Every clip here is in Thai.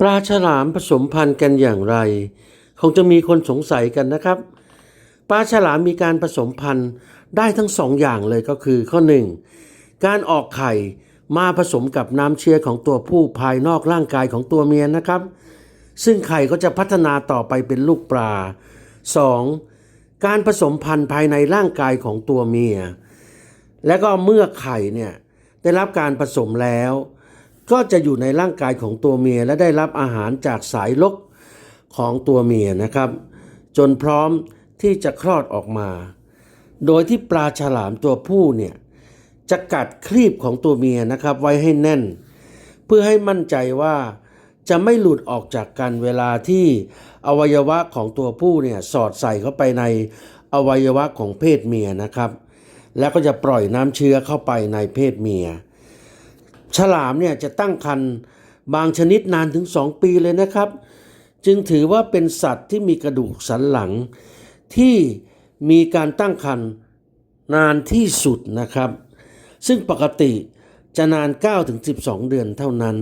ปลาฉลามผสมพันธุ์กันอย่างไร คงจะมีคนสงสัยกันนะครับ ปลาฉลามมีการผสมพันธุ์ได้ทั้งสองอย่างเลยก็คือข้อหนึ่งการออกไข่มาผสมกับน้ำเชื้อของตัวผู้ภายนอกร่างกายของตัวเมียนะครับ ซึ่งไข่ก็จะพัฒนาต่อไปเป็นลูกปลา 2. การผสมพันธุ์ภายในร่างกายของตัวเมีย และก็เมื่อไข่เนี่ยได้รับการผสมแล้ว ก็จะอยู่ในร่างกายของตัวเมียและได้รับอาหารจากสายลกของตัวเมียนะครับ จนพร้อมที่จะคลอดออกมา โดยที่ปลาฉลามตัวผู้เนี่ยจะกัดครีบของตัวเมียนะครับไว้ให้แน่น เพื่อให้มั่นใจว่าจะไม่หลุดออกจากกันเวลาที่อวัยวะของตัวผู้เนี่ยสอดใส่เข้าไปในอวัยวะของเพศเมียนะครับ แล้วก็จะปล่อยน้ำเชื้อเข้าไปในเพศเมีย ฉลามเนี่ยจะตั้งครรภ์บางชนิดนานถึง 2 ปีเลยนะครับ จึงถือว่าเป็นสัตว์ที่มีกระดูกสันหลัง ที่มีการตั้งครรภ์นานที่สุดนะครับ ซึ่งปกติจะนาน9-12 เดือนเท่านั้น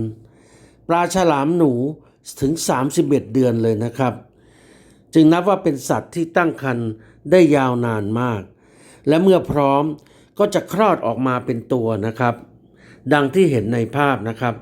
ปลาฉลามหนูถึง 31 เดือนเลยนะครับ จึงนับว่าเป็นสัตว์ที่ตั้งครรภ์ได้ยาวนานมาก และเมื่อพร้อมก็จะคลอดออกมาเป็นตัวนะครับ ดังที่เห็นในภาพนะครับ